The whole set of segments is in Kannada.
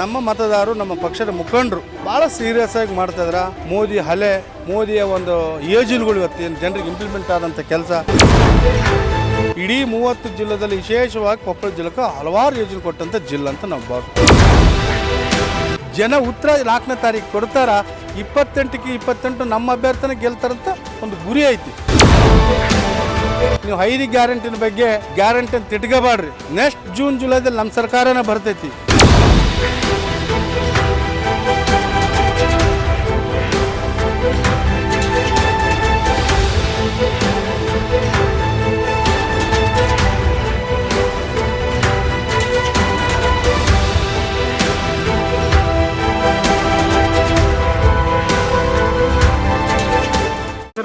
ನಮ್ಮ ಮತದಾರರು, ನಮ್ಮ ಪಕ್ಷದ ಮುಖಂಡರು ಭಾಳ ಸೀರಿಯಸ್ ಆಗಿ ಮಾಡ್ತಾ ಇದ್ರ. ಮೋದಿ ಹಲೆ, ಮೋದಿಯ ಒಂದು ಯೋಜನೆಗಳು ಇವತ್ತೇನು ಜನರಿಗೆ ಇಂಪ್ಲಿಮೆಂಟ್ ಆದಂಥ ಕೆಲಸ. ಇಡೀ ಮೂವತ್ತು ಜಿಲ್ಲೆದಲ್ಲಿ ವಿಶೇಷವಾಗಿ ಕೊಪ್ಪಳ ಜಿಲ್ಲೆಗೆ ಹಲವಾರು ಯೋಜನೆ ಕೊಟ್ಟಂಥ ಜಿಲ್ಲೆ ಅಂತ ನಾವು ಭಾವಿಸ್ತೀವಿ. ಜನ ಉತ್ತರ ನಾಲ್ಕನೇ ತಾರೀಕು ಕೊಡ್ತಾರ? ಇಪ್ಪತ್ತೆಂಟಕ್ಕೆ ಇಪ್ಪತ್ತೆಂಟು ನಮ್ಮ ಅಭ್ಯರ್ಥಿನ ಗೆಲ್ತಾರಂತ ಒಂದು ಗುರಿ ಐತಿ. ನೀವು ಐದು ಗ್ಯಾರಂಟಿನ ಬಗ್ಗೆ ಗ್ಯಾರಂಟಿನ ತಿಟ್ಕೋಬಾಡ್ರಿ ನೆಕ್ಸ್ಟ್ ಜೂನ್ ಜುಲೈದಲ್ಲಿ ನಮ್ಮ ಸರ್ಕಾರನೇ ಬರ್ತೈತಿ.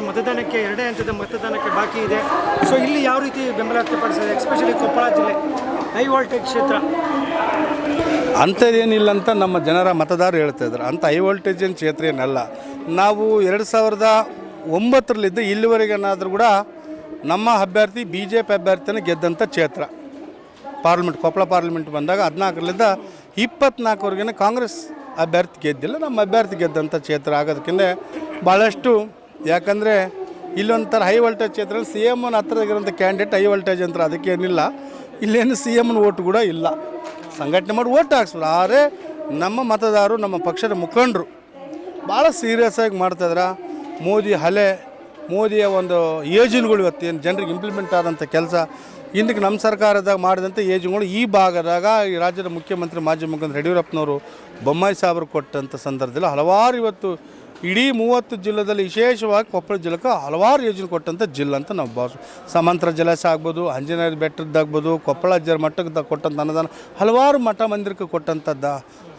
ಮತದಾನಕ್ಕೆ ಎರಡೇ ಹಂತದ ಮತದಾನಕ್ಕೆ ಬಾಕಿ ಇದೆ. ಸೊ ಇಲ್ಲಿ ಯಾವ ರೀತಿ ಬೆಂಬಲ ವ್ಯಕ್ತಪಡಿಸಿದೆ? ಎಕ್ಸ್ಪೆಷಲಿ ಕೊಪ್ಪಳ ಜಿಲ್ಲೆ ಹೈ ವೋಲ್ಟೇಜ್ ಕ್ಷೇತ್ರ. ಅಂಥದ್ದೇನಿಲ್ಲ ಅಂತ ನಮ್ಮ ಜನರ ಮತದಾರರು ಹೇಳ್ತಾ ಇದ್ದಾರೆ ಅಂಥ ಹೈ ವೋಲ್ಟೇಜ್ ಏನು ಕ್ಷೇತ್ರ ಏನಲ್ಲ. ನಾವು ಎರಡು ಸಾವಿರದ ಒಂಬತ್ತರಲ್ಲಿದ್ದು ಇಲ್ಲಿವರೆಗೇನಾದರೂ ಕೂಡ ನಮ್ಮ ಅಭ್ಯರ್ಥಿ ಬಿ ಜೆ ಪಿ ಅಭ್ಯರ್ಥಿನ ಗೆದ್ದಂಥ ಕ್ಷೇತ್ರ. ಪಾರ್ಲಿಮೆಂಟ್, ಕೊಪ್ಪಳ ಪಾರ್ಲಿಮೆಂಟ್ ಬಂದಾಗ ಹದಿನಾಲ್ಕರಿಂದ ಇಪ್ಪತ್ನಾಲ್ಕವರೆಗಿನ ಕಾಂಗ್ರೆಸ್ ಅಭ್ಯರ್ಥಿ ಗೆದ್ದಿಲ್ಲ. ನಮ್ಮ ಅಭ್ಯರ್ಥಿ ಗೆದ್ದಂಥ ಕ್ಷೇತ್ರ ಆಗೋದಕ್ಕಿಂತ ಭಾಳಷ್ಟು ಯಾಕಂದರೆ ಇಲ್ಲೊಂಥರ ಹೈ ವೋಲ್ಟೇಜ್ ಕ್ಷೇತ್ರ ಸಿ ಎಮ್ನ ಹತ್ರದಾಗಿರೋಂಥ ಕ್ಯಾಂಡಿಡೇಟ್ ಹೈ ವೋಲ್ಟೇಜ್ ಅಂತ ಅದಕ್ಕೇನಿಲ್ಲ ಇಲ್ಲೇನು ಸಿ ಎಮ್ನ ಓಟ್ ಕೂಡ ಇಲ್ಲ. ಸಂಘಟನೆ ಮಾಡಿ ಓಟ್ ಹಾಕ್ಸ್ಬಿಡು ಆದರೆ ನಮ್ಮ ಮತದಾರರು, ನಮ್ಮ ಪಕ್ಷದ ಮುಖಂಡರು ಭಾಳ ಸೀರಿಯಸ್ ಆಗಿ ಮಾಡ್ತಾಯಿದ್ರ ಮೋದಿ ಹಲೆ, ಮೋದಿಯ ಒಂದು ಯೋಜನೆಗಳು ಏನು ಜನರಿಗೆ ಇಂಪ್ಲಿಮೆಂಟ್ ಆದಂಥ ಕೆಲಸ. ಹಿಂದಕ್ಕೆ ನಮ್ಮ ಸರ್ಕಾರದಾಗ ಮಾಡಿದಂಥ ಯೋಜನೆಗಳು ಈ ಭಾಗದಾಗ ಈ ರಾಜ್ಯದ ಮುಖ್ಯಮಂತ್ರಿ ಮಾಜಿ ಮುಖ್ಯಮಂತ್ರಿ ಯಡಿಯೂರಪ್ಪನವರು ಬೊಮ್ಮಾಯಿ ಸಾಹೇಬರು ಕೊಟ್ಟಂಥ ಸಂದರ್ಭದಲ್ಲಿ ಹಲವಾರು ಇವತ್ತು ಇಡೀ ಮೂವತ್ತು ಜಿಲ್ಲೆದಲ್ಲಿ ವಿಶೇಷವಾಗಿ ಕೊಪ್ಪಳ ಜಿಲ್ಲೆಗೆ ಹಲವಾರು ಯೋಜನೆ ಕೊಟ್ಟಂಥ ಜಿಲ್ಲೆ ಅಂತ ನಾವು ಭಾವಿಸ್ ಸಮಾಂತರ ಜಲಾಶಯ ಆಗ್ಬೋದು ಆಂಜನೇಯ ಬೆಟ್ಟದ್ದಾಗ್ಬೋದು ಕೊಪ್ಪಳ ಜ ಮಟ್ಟಕ್ಕೆ ಕೊಟ್ಟಂಥ ಅನುದಾನ ಹಲವಾರು ಮಠ ಮಂದಿರಕ್ಕೆ ಕೊಟ್ಟಂಥದ್ದು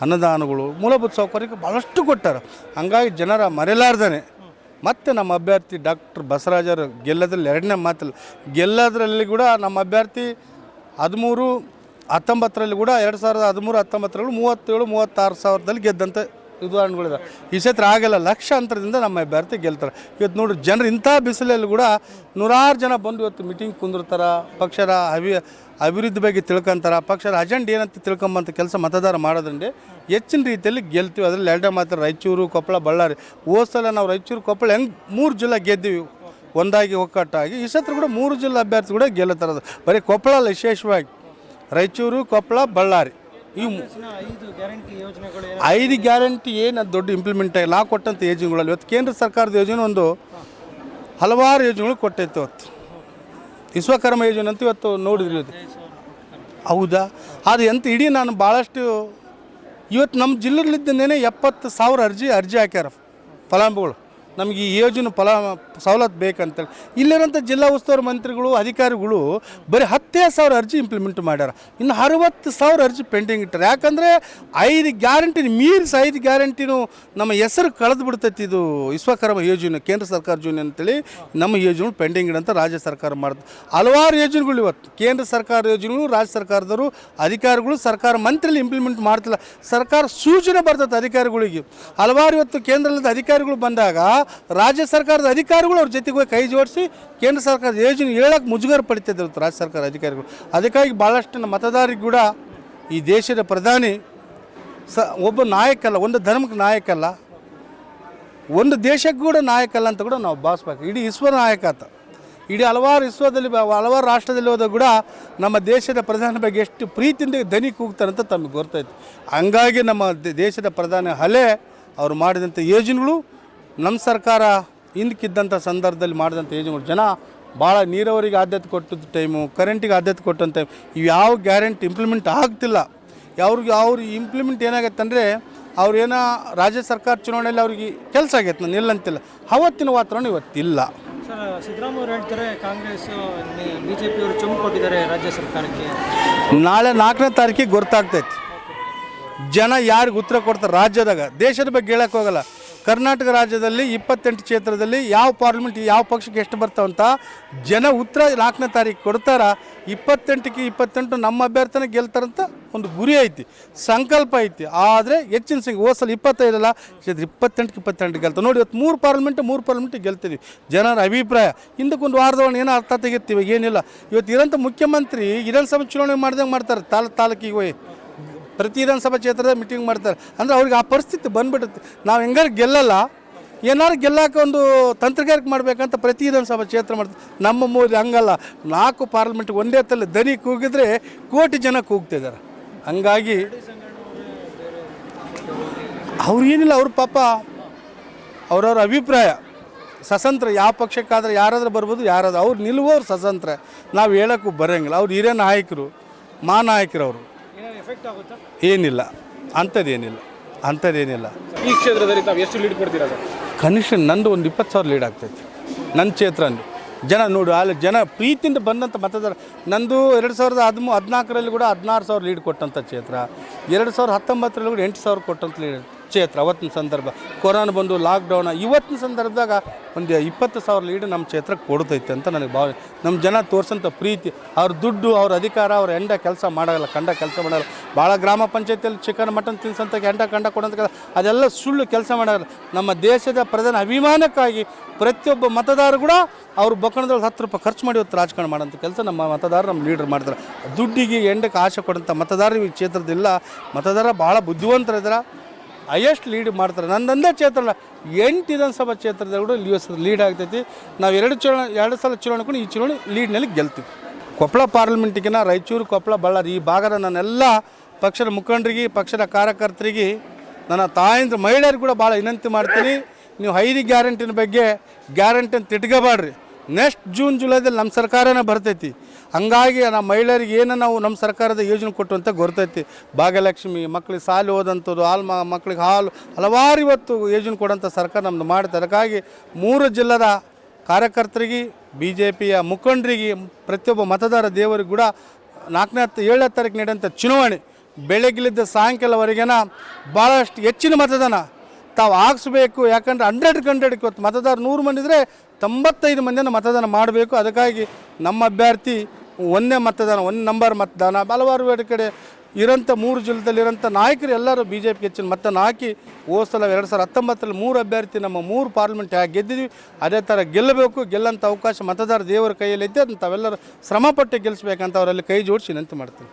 ಅನುದಾನಗಳು ಮೂಲಭೂತ ಸೌಕರ್ಯಕ್ಕೆ ಭಾಳಷ್ಟು ಕೊಟ್ಟಾರ. ಹಂಗಾಗಿ ಜನರ ಮರೆಯಲಾರ್ದೇ ಮತ್ತು ನಮ್ಮ ಅಭ್ಯರ್ಥಿ ಡಾಕ್ಟರ್ ಬಸವರಾಜರು ಗೆಲ್ಲದ್ರಲ್ಲಿ ಎರಡನೇ ಮಾತಲ್ಲ, ಗೆಲ್ಲೋದ್ರಲ್ಲಿ ಕೂಡ ನಮ್ಮ ಅಭ್ಯರ್ಥಿ ಹದಿಮೂರು ಹತ್ತೊಂಬತ್ತರಲ್ಲಿ ಕೂಡ ಎರಡು ಸಾವಿರದ ಹದಿಮೂರು ಹತ್ತೊಂಬತ್ತರಲ್ಲಿ ಮೂವತ್ತೇಳು, ಮೂವತ್ತಾರು ಸಾವಿರದಲ್ಲಿ ಗೆದ್ದಂಥ ಉದಾಹರಣೆಗಳಿದೆ ಈ ಕ್ಷೇತ್ರ ಆಗಲ್ಲ ಲಕ್ಷ ಅಂತರದಿಂದ ನಮ್ಮ ಅಭ್ಯರ್ಥಿ ಗೆಲ್ತಾರೆ. ಇವತ್ತು ನೋಡ್ರಿ ಜನರು ಇಂಥ ಬಿಸಿಲಲ್ಲಿ ಕೂಡ ನೂರಾರು ಜನ ಬಂದು ಇವತ್ತು ಮೀಟಿಂಗ್ ಕುಂದಿರ್ತಾರೆ, ಪಕ್ಷದ ಅಭಿ, ಅಭಿವೃದ್ಧಿ ಬಗ್ಗೆ ತಿಳ್ಕೊಂತಾರ, ಪಕ್ಷದ ಅಜೆಂಡ್ ಏನಂತ ತಿಳ್ಕೊಂಬಂತ ಕೆಲಸ ಮತದಾರ ಮಾಡೋದ್ರಿಂದ ಹೆಚ್ಚಿನ ರೀತಿಯಲ್ಲಿ ಗೆಲ್ತೀವಿ. ಅದರಲ್ಲಿ ಎರಡೇ ಮಾತ್ರ ರಾಯಚೂರು, ಕೊಪ್ಪಳ, ಬಳ್ಳಾರಿ. ಓಸಲ ಸಲ ನಾವು ರಾಯಚೂರು, ಕೊಪ್ಪಳ ಹೆಂಗೆ ಮೂರು ಜಿಲ್ಲೆ ಗೆದ್ದೀವಿ. ಒಂದಾಗಿ ಒಕ್ಕಟ್ಟಾಗಿ. ಈ ಸತ್ರ ಕೂಡ ಮೂರು ಜಿಲ್ಲೆ ಅಭ್ಯರ್ಥಿ ಕೂಡ ಗೆಲ್ಲುತ್ತಾರದು. ಬರೀ ಕೊಪ್ಪಳ ವಿಶೇಷವಾಗಿ. ರಾಯಚೂರು, ಕೊಪ್ಪಳ, ಬಳ್ಳಾರಿ. ಮೂ- ಐದು ಗ್ಯಾರಂಟಿ ಯೋಜನೆಗಳು ಐದು ಗ್ಯಾರಂಟಿ ಏನು ಅದು ದೊಡ್ಡ ಇಂಪ್ಲಿಮೆಂಟ್ ಆಗಿಲ್ಲ ನಾ ಕೊಟ್ಟಂಥ ಯೋಜನೆಗಳಲ್ಲಿ ಇವತ್ತು ಕೇಂದ್ರ ಸರ್ಕಾರದ ಯೋಜನೆ ಒಂದು ಹಲವಾರು ಯೋಜನೆಗಳು ಕೊಟ್ಟೈತೆ ಇವತ್ತು. ವಿಶ್ವಕರ್ಮ ಯೋಜನೆ ಅಂತ ಇವತ್ತು ನೋಡಿದ್ರಿ ಹೌದಾ? ಅದು ಎಂತ ಇಡೀ ನಾನು ಭಾಳಷ್ಟು ಇವತ್ತು ನಮ್ಮ ಜಿಲ್ಲೆಲಿದ್ದೇನೆ ಎಪ್ಪತ್ತು ಸಾವಿರ ಅರ್ಜಿ ಅರ್ಜಿ ಹಾಕ್ಯಾರ ಫಲಾನುಭವಿಗಳು. ನಮಗೆ ಈ ಯೋಜನೆ ಫಲ, ಸವಲತ್ತು ಬೇಕಂತೇಳಿ. ಇಲ್ಲಿರೋಂಥ ಜಿಲ್ಲಾ ಉಸ್ತುವಾರಿ ಮಂತ್ರಿಗಳು, ಅಧಿಕಾರಿಗಳು ಬರೀ ಹತ್ತೇ ಸಾವಿರ ಅರ್ಜಿ ಇಂಪ್ಲಿಮೆಂಟ್ ಮಾಡ್ಯಾರ. ಇನ್ನು ಅರವತ್ತು ಸಾವಿರ ಅರ್ಜಿ ಪೆಂಡಿಂಗ್ ಇಟ್ಟಾರೆ. ಯಾಕಂದರೆ ಐದು ಗ್ಯಾರಂಟಿ ಮೀರಿಸಿ ಐದು ಗ್ಯಾರಂಟಿನೂ ನಮ್ಮ ಹೆಸರು ಕಳೆದು ಬಿಡ್ತೈತಿ ಇದು ವಿಶ್ವಕರ್ಮ ಯೋಜನೆ, ಕೇಂದ್ರ ಸರ್ಕಾರ ಯೋಜನೆ ಅಂತೇಳಿ ನಮ್ಮ ಯೋಜನೆಗಳು ಪೆಂಡಿಂಗ್ ಇಡಂತ ರಾಜ್ಯ ಸರ್ಕಾರ ಮಾಡುತ್ತೆ ಹಲವಾರು ಯೋಜನೆಗಳು ಇವತ್ತು. ಕೇಂದ್ರ ಸರ್ಕಾರ ಯೋಜನೆಗಳು, ರಾಜ್ಯ ಸರ್ಕಾರದವರು, ಅಧಿಕಾರಿಗಳು, ಸರ್ಕಾರ ಮಂತ್ರಿಲಿ ಇಂಪ್ಲಿಮೆಂಟ್ ಮಾಡ್ತಿಲ್ಲ. ಸರ್ಕಾರ ಸೂಚನೆ ಬರ್ತೈತೆ ಅಧಿಕಾರಿಗಳಿಗೆ. ಹಲವಾರು ಇವತ್ತು ಕೇಂದ್ರದಲ್ಲಿ ಅಧಿಕಾರಿಗಳು ಬಂದಾಗ ರಾಜ್ಯ ಸರ್ಕಾರದ ಅಧಿಕಾರಿಗಳು ಅವ್ರ ಜೊತೆಗೆ ಕೈ ಜೋಡಿಸಿ ಕೇಂದ್ರ ಸರ್ಕಾರದ ಯೋಜನೆ ಹೇಳಕ್ಕೆ ಮುಜುಗರ ಪಡಿತಿದ್ರು ರಾಜ್ಯ ಸರ್ಕಾರ ಅಧಿಕಾರಿಗಳು. ಅದಕ್ಕಾಗಿ ಭಾಳಷ್ಟು ಮತದಾರರಿಗೆ ಕೂಡ ಈ ದೇಶದ ಪ್ರಧಾನಿ ಸ, ಒಬ್ಬ ನಾಯಕಲ್ಲ, ಒಂದು ಧರ್ಮಕ್ಕೆ ನಾಯಕಲ್ಲ, ಒಂದು ದೇಶಕ್ಕೆ ಕೂಡ ನಾಯಕಲ್ಲ ಅಂತ ಕೂಡ ನಾವು ಭಾವಿಸ್ಬೇಕು. ಇಡೀ ವಿಶ್ವ ನಾಯಕ ಆತ. ಇಡೀ ಹಲವಾರು ವಿಶ್ವದಲ್ಲಿ, ಹಲವಾರು ರಾಷ್ಟ್ರದಲ್ಲಿ ಹೋದಾಗ ಕೂಡ ನಮ್ಮ ದೇಶದ ಪ್ರಧಾನಿ ಬಗ್ಗೆ ಎಷ್ಟು ಪ್ರೀತಿಯಿಂದ ದನಿ ಕೂಗ್ತಾರೆ ಅಂತ ತಮಗೆ ಗೊತ್ತಾಯ್ತು. ಹಂಗಾಗಿ ನಮ್ಮ ದೇಶದ ಪ್ರಧಾನಿ ಹಲೆ, ಅವರು ಮಾಡಿದಂಥ ಯೋಜನೆಗಳು ನಮ್ಮ ಸರ್ಕಾರ ಹಿಂದಕ್ಕಿದ್ದಂಥ ಸಂದರ್ಭದಲ್ಲಿ ಮಾಡಿದಂಥ ಯೋಜನೆಗಳು ಜನ ಭಾಳ ನೀರಾವರಿಗೆ ಆದ್ಯತೆ ಕೊಟ್ಟದ ಟೈಮು ಕರೆಂಟಿಗೆ ಆದ್ಯತೆ ಕೊಟ್ಟಂಥ ಟೈಮ್ ಇವು ಯಾವ ಗ್ಯಾರಂಟಿ ಇಂಪ್ಲಿಮೆಂಟ್ ಆಗ್ತಿಲ್ಲ. ಅವ್ರಿಗೆ ಅವ್ರು ಇಂಪ್ಲಿಮೆಂಟ್ ಏನಾಗತ್ತೆ ಅಂದರೆ ಅವ್ರೇನೋ ರಾಜ್ಯ ಸರ್ಕಾರ ಚುನಾವಣೆಯಲ್ಲಿ ಅವ್ರಿಗೆ ಕೆಲಸ ಆಗೈತೆ ನಾನು ಇಲ್ಲಂತಿಲ್ಲ ಅವತ್ತಿನ ವಾತಾವರಣ ಇವತ್ತಿಲ್ಲ. ಸರ್ ಸಿದ್ದರಾಮಯ್ಯ ಅವರು ಹೇಳ್ತಾರೆ ಕಾಂಗ್ರೆಸ್ ಬಿ ಜೆ ಪಿಯವರು ಚುಮ್ ಕೊಟ್ಟಿದ್ದಾರೆ ರಾಜ್ಯ ಸರ್ಕಾರಕ್ಕೆ. ನಾಳೆ ನಾಲ್ಕನೇ ತಾರೀಕಿಗೆ ಗೊತ್ತಾಗ್ತೈತಿ. ಜನ ಯಾರಿಗೆ ಉತ್ತರ ಕೊಡ್ತಾರೆ ರಾಜ್ಯದಾಗ. ದೇಶದ ಬಗ್ಗೆ ಹೇಳಕ್ಕೆ ಹೋಗಲ್ಲ. ಕರ್ನಾಟಕ ರಾಜ್ಯದಲ್ಲಿ ಇಪ್ಪತ್ತೆಂಟು ಕ್ಷೇತ್ರದಲ್ಲಿ ಯಾವ ಪಾರ್ಲಿಮೆಂಟ್, ಯಾವ ಪಕ್ಷಕ್ಕೆ ಎಷ್ಟು ಬರ್ತಾವಂತ ಜನ ಉತ್ತರ ನಾಲ್ಕನೇ ತಾರೀಕು ಕೊಡ್ತಾರ. ಇಪ್ಪತ್ತೆಂಟಕ್ಕೆ ಇಪ್ಪತ್ತೆಂಟು ನಮ್ಮ ಅಭ್ಯರ್ಥಿನ ಗೆಲ್ತಾರಂತ ಒಂದು ಗುರಿ ಐತಿ, ಸಂಕಲ್ಪ ಐತಿ. ಆದರೆ ಹೆಚ್ಚಿನ ಸಂಖ್ಯೆ ಹೋದ ಸಲ ಇಪ್ಪತ್ತೈದಲ್ಲ, ಕ್ಷೇತ್ರ ಇಪ್ಪತ್ತೆಂಟಕ್ಕೆ ಇಪ್ಪತ್ತೆಂಟು ಗೆಲ್ತಾವೆ. ನೋಡಿ, ಇವತ್ತು ಮೂರು ಪಾರ್ಲಿಮೆಂಟ್ ಮೂರು ಪಾರ್ಲಿಮೆಂಟ್ ಗೆಲ್ತೀವಿ. ಜನರ ಅಭಿಪ್ರಾಯ. ಹಿಂದಕ್ಕೊಂದು ವಾರದೊಳಗೆ ಏನೋ ಅರ್ಥ ತೆಗಿತೀವಿ, ಏನಿಲ್ಲ. ಇವತ್ತು ಇರೋಂಥ ಮುಖ್ಯಮಂತ್ರಿ ವಿಧಾನಸಭೆ ಚುನಾವಣೆ ಮಾಡ್ದಂಗೆ ಮಾಡ್ತಾರೆ, ತಾಲ್ ತಾಲೂಕಿಗೆ ಹೋಗಿ. ಪ್ರತಿ ವಿಧಾನಸಭಾ ಕ್ಷೇತ್ರದ ಮೀಟಿಂಗ್ ಮಾಡ್ತಾರೆ. ಅಂದರೆ ಅವ್ರಿಗೆ ಆ ಪರಿಸ್ಥಿತಿ ಬಂದ್ಬಿಡುತ್ತೆ. ನಾವು ಹೆಂಗಾರು ಗೆಲ್ಲಲ್ಲ, ಏನಾರು ಗೆಲ್ಲಕ್ಕೆ ಒಂದು ತಂತ್ರಗಾರಿಕೆ ಮಾಡಬೇಕಂತ ಪ್ರತಿ ವಿಧಾನಸಭಾ ಕ್ಷೇತ್ರ ಮಾಡ್ತಾರೆ. ನಮ್ಮ ಮೂರು ಹಂಗಲ್ಲ. ನಾಲ್ಕು ಪಾರ್ಲಿಮೆಂಟ್ ಒಂದೇ ತಲೆ ದನಿ ಕೂಗಿದ್ರೆ ಕೋಟಿ ಜನ ಕೂಗ್ತಿದ್ದಾರೆ ಹಂಗಾಗಿ ಅವ್ರು ಏನಿಲ್ಲ, ಅವ್ರ ಪಾಪ ಅವ್ರವ್ರ ಅಭಿಪ್ರಾಯ. ಸ್ವತಂತ್ರ ಯಾವ ಪಕ್ಷಕ್ಕಾದ್ರೆ ಯಾರಾದರೂ ಬರ್ಬೋದು, ಯಾರಾದ್ರೂ ಅವ್ರು ನಿಲ್ಲುವವ್ರು ಸ್ವತಂತ್ರ ನಾವು ಹೇಳೋಕ್ಕೂ ಬರೋಂಗಿಲ್ಲ. ಅವ್ರು ಹಿರಿಯ ನಾಯಕರು ಮಾ ನಾಯಕರು ಅವರು ಏನಾದ್ರು ಎಫೆಕ್ಟ್ ಆಗುತ್ತಾ? ಏನಿಲ್ಲ. ಅಂಥದ್ದೇನಿಲ್ಲ. ಅಂಥದ್ದೇನಿಲ್ಲ. ಈ ಕ್ಷೇತ್ರದಲ್ಲಿ ತಾವು ಎಷ್ಟು ಲೀಡ್ ಕೊಡ್ತೀರಾ ಸರ್? ಕನಿಷ್ಠ ನಂದು ಒಂದು ಇಪ್ಪತ್ತು ಸಾವಿರ ಲೀಡ್ ಆಗ್ತೈತಿ. ನನ್ನ ಕ್ಷೇತ್ರ ಜನ ನೋಡು ಅಲ್ಲಿ ಜನ ಪ್ರೀತಿಯಿಂದ ಬಂದಂಥ ಮತದಾರ ನಂದು ಎರಡು ಸಾವಿರದ ಹದಿಮೂ ಹದಿನಾಲ್ಕರಲ್ಲಿ ಕೂಡ ಹದಿನಾರು ಸಾವಿರ ಲೀಡ್ ಕೊಟ್ಟಂಥ ಕ್ಷೇತ್ರ. ಎರಡು ಸಾವಿರದ ಹತ್ತೊಂಬತ್ತರಲ್ಲಿ ಕೂಡ ಎಂಟು ಸಾವಿರ ಕೊಟ್ಟಂತ ಲೀಡ್ ಕ್ಷೇತ್ರ ಅವತ್ತಿನ ಸಂದರ್ಭ. ಕೊರೋನಾ ಬಂದು ಲಾಕ್ಡೌನ್ ಇವತ್ತಿನ ಸಂದರ್ಭದಾಗ ಒಂದು ಇಪ್ಪತ್ತು ಸಾವಿರ ಲೀಡ್ ನಮ್ಮ ಕ್ಷೇತ್ರಕ್ಕೆ ಕೊಡ್ತೈತೆ ಅಂತ ನನಗೆ ಭಾವನೆ ನಮ್ಮ ಜನ ತೋರಿಸೋಂಥ ಪ್ರೀತಿ. ಅವ್ರ ದುಡ್ಡು, ಅವ್ರ ಅಧಿಕಾರ, ಅವ್ರ ಎಂಡ ಕೆಲಸ ಮಾಡೋಲ್ಲ, ಕಂಡ ಕೆಲಸ ಮಾಡಲ್ಲ. ಭಾಳ ಗ್ರಾಮ ಪಂಚಾಯತಿಯಲ್ಲಿ ಚಿಕನ್ ಮಟನ್ ತಿನ್ಸಂತ ಎಂಡ ಕಂಡ ಕೊಡೋಂಥ ಕೆಲಸ ಅದೆಲ್ಲ ಸುಳ್ಳು ಕೆಲಸ ಮಾಡೋಲ್ಲ. ನಮ್ಮ ದೇಶದ ಪ್ರಧಾನ ಅಭಿಮಾನಕ್ಕಾಗಿ ಪ್ರತಿಯೊಬ್ಬ ಮತದಾರ ಕೂಡ ಅವ್ರ ಬೊಕ್ಕಣದಲ್ಲಿ ಹತ್ತು ರೂಪಾಯಿ ಖರ್ಚು ಮಾಡಿ ಇವತ್ತು ರಾಜಕಾರಣ ಮಾಡೋಂಥ ಕೆಲಸ ನಮ್ಮ ಮತದಾರರು, ನಮ್ಮ ಲೀಡರ್ ಮಾಡ್ತಾರೆ. ದುಡ್ಡಿಗೆ ಎಂಡಕ್ಕೆ ಆಸೆ ಕೊಡೋಂಥ ಮತದಾರರು ಈ ಕ್ಷೇತ್ರದಿಲ್ಲ ಮತದಾರ ಭಾಳ ಬುದ್ಧಿವಂತರಿದ್ದಾರೆ ಹೈಯೆಸ್ಟ್ ಲೀಡ್ ಮಾಡ್ತಾರೆ. ನಂದೊಂದೇ ಕ್ಷೇತ್ರ ಅಲ್ಲ. ಎಂಟು ವಿಧಾನಸಭಾ ಕ್ಷೇತ್ರದಲ್ಲಿ ಯು ಎಸ್ ಲೀಡ್ ಆಗ್ತೈತಿ. ನಾವು ಎರಡು ಚುನಾವಣೆ, ಎರಡು ಸಲ ಚುನಾವಣೆ ಕೂಡ ಈ ಚುನಾವಣೆ ಲೀಡ್ನಲ್ಲಿ ಗೆಲ್ತೀವಿ. ಕೊಪ್ಪಳ ಪಾರ್ಲಿಮೆಂಟಿಗಿನ ರಾಯಚೂರು, ಕೊಪ್ಪಳ, ಬಳ್ಳಾರಿ ಈ ಭಾಗದ ನನ್ನೆಲ್ಲ ಪಕ್ಷದ ಮುಖಂಡರಿಗೆ, ಪಕ್ಷದ ಕಾರ್ಯಕರ್ತರಿಗೆ, ನನ್ನ ತಾಯಿಂದ ಮಹಿಳೆಯರು ಕೂಡ ಭಾಳ ವಿನಂತಿ ಮಾಡ್ತೀನಿ. ನೀವು ಐದು ಗ್ಯಾರಂಟಿನ ಬಗ್ಗೆ ಗ್ಯಾರಂಟಿನ ಅಂತ ಇಟ್ಕೋಬೇಡ್ರಿ. ನೆಕ್ಸ್ಟ್ ಜೂನ್ ಜುಲೈದಲ್ಲಿ ನಮ್ಮ ಸರ್ಕಾರನೇ ಬರ್ತೈತಿ. ಹಂಗಾಗಿ ನಮ್ಮ ಮಹಿಳೆಯರಿಗೆ ಏನು ನಾವು ನಮ್ಮ ಸರ್ಕಾರದ ಯೋಜನೆ ಕೊಟ್ಟು ಅಂತ ಗೊತ್ತೈತಿ ಭಾಗ್ಯಲಕ್ಷ್ಮಿ ಮಕ್ಕಳಿಗೆ ಸಾಲು ಹೋದಂಥದ್ದು, ಹಾಲು ಮ ಮಕ್ಕಳಿಗೆ ಹಾಲು, ಹಲವಾರು ಇವತ್ತು ಯೋಜನೆ ಕೊಡೋಂಥ ಸರ್ಕಾರ ನಮ್ಮದು ಮಾಡ್ತಾರೆ ಅದಕ್ಕಾಗಿ ಮೂರು ಜಿಲ್ಲದ ಕಾರ್ಯಕರ್ತರಿಗೆ ಬಿ ಜೆ ಪಿಯ ಮುಖಂಡರಿಗೆ, ಪ್ರತಿಯೊಬ್ಬ ಮತದಾರ ದೇವರಿಗೆ ಕೂಡ ನಾಲ್ಕನೇ ಹತ್ತು, ಏಳನೇ ತಾರೀಕು ನಡೆಯುವಂಥ ಚುನಾವಣೆ ಬೆಳಗ್ಗಿಲಿದ್ದ ಸಾಯಂಕಾಲವರೆಗೇನ ಭಾಳಷ್ಟು ಹೆಚ್ಚಿನ ಮತದಾನ ತಾವು ಹಾಕ್ಸ್ಬೇಕು ಯಾಕಂದ್ರೆ ಹಂಡ್ರೆಡ್ ಹಂಡ್ರೆಡ್ ಇವತ್ತು ಮತದಾರ ನೂರು ಮಂದಿ ಇದ್ದರೆ ತೊಂಬತ್ತೈದು ಮಂದಿಯನ್ನು ಮತದಾನ ಮಾಡಬೇಕು. ಅದಕ್ಕಾಗಿ ನಮ್ಮ ಅಭ್ಯರ್ಥಿ ಒಂದೇ ಮತದಾನ, ಒಂದು ನಂಬರ್ ಮತದಾನ. ಹಲವಾರು ಕಡೆ ಇರೋಂಥ ಮೂರು ಜಿಲ್ಲೆದಲ್ಲಿ ಇರೋಂಥ ನಾಯಕರು ಎಲ್ಲರೂ ಬಿ ಜೆ ಪಿ ಹೆಚ್ಚಿನ ಮತನ ಹಾಕಿ, ಹೋದ ಸಲ ಎರಡು ಸಾವಿರದ ಹತ್ತೊಂಬತ್ತರಲ್ಲಿ ಮೂರು ಅಭ್ಯರ್ಥಿ ನಮ್ಮ ಮೂರು ಪಾರ್ಲಿಮೆಂಟ್ ಯಾಕೆ ಗೆದ್ದಿದ್ವಿ, ಅದೇ ಥರ ಗೆಲ್ಲಬೇಕು ಗೆಲ್ಲಂಥ ಅವಕಾಶ ಮತದಾರ ದೇವರ ಕೈಯಲ್ಲಿ ಅದನ್ನ ತಾವೆಲ್ಲರೂ ಶ್ರಮಪಟ್ಟು ಗೆಲ್ಲಿಸ್ಬೇಕಂತ ಅವರಲ್ಲಿ ಕೈ ಜೋಡಿಸಿ ವಿನಂತಿ ಮಾಡ್ತೀನಿ.